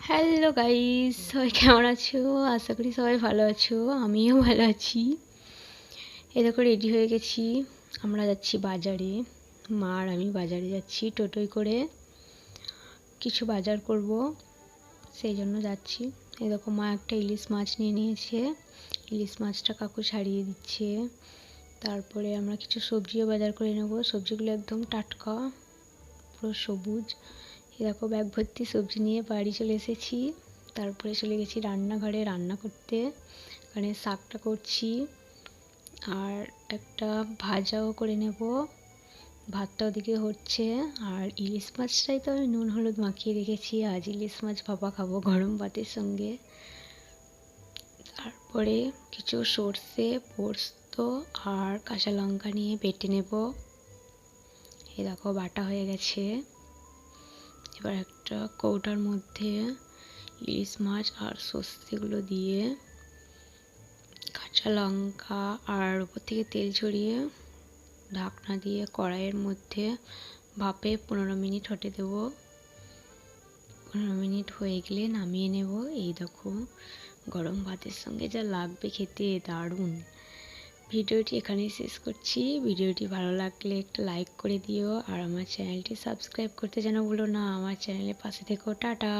Hello guys সবাই কেমন আছো? আশা করি সবাই ভালো আছো। আমিও ভালো আছি। এ দেখো রেডি হয়ে গেছি। আমরা যাচ্ছি বাজারে। মা আর আমি বাজারে যাচ্ছি টোটোয় করে। কিছু বাজার করব। সেই জন্য যাচ্ছি। এই দেখো, মা একটা ইলিশ মাছ নিয়ে নিয়েছে। ইলিশ মাছটা কাকু ছাড়িয়ে দিচ্ছে। তারপরে আমরা কিছু সবজিও বাজার করে নেব। সবজিগুলো একদম টাটকা, পুরো সবুজ। এরকম ব্যাগ ভর্তি সবজি নিয়ে বাড়ি চলে এসেছি। তারপরে চলে গেছি রান্নাঘরে রান্না করতে। এখানে শাকটা করছি আর একটা ভাজাও করে নেব। ভাতটা ওদিকে হচ্ছে আর ইলিশ মাছটাই তো আমি নুন হলুদ মাখিয়ে রেখেছি। আজ ইলিশ মাছ ভাপা খাব গরম ভাতের সঙ্গে। তারপরে কিছু সর্ষে, পোস্ত আর কাঁচা লঙ্কা নিয়ে বেটে নেব। এ দেখো, বাটা হয়ে গেছে। এবার একটা কৌটার মধ্যে ইলিশ মাছ আর সর্ষেগুলো দিয়ে কাঁচা লঙ্কা আর উপর থেকে তেল ছড়িয়ে ঢাকনা দিয়ে কড়াইয়ের মধ্যে ভাপে পনেরো মিনিট হতে দেবো। পনেরো মিনিট হয়ে গেলে নামিয়ে নেব। এই দেখো, গরম ভাতের সঙ্গে যা লাগবে খেতে, দারুণ। ভিডিওটি এখানেই শেষ করছি। ভিডিওটি ভালো লাগলে একটা লাইক করে দিও। আর আমার চ্যানেলটি সাবস্ক্রাইব করতে যেন ভুলো না। আমার চ্যানেলের পাশে থেকেও টাটা!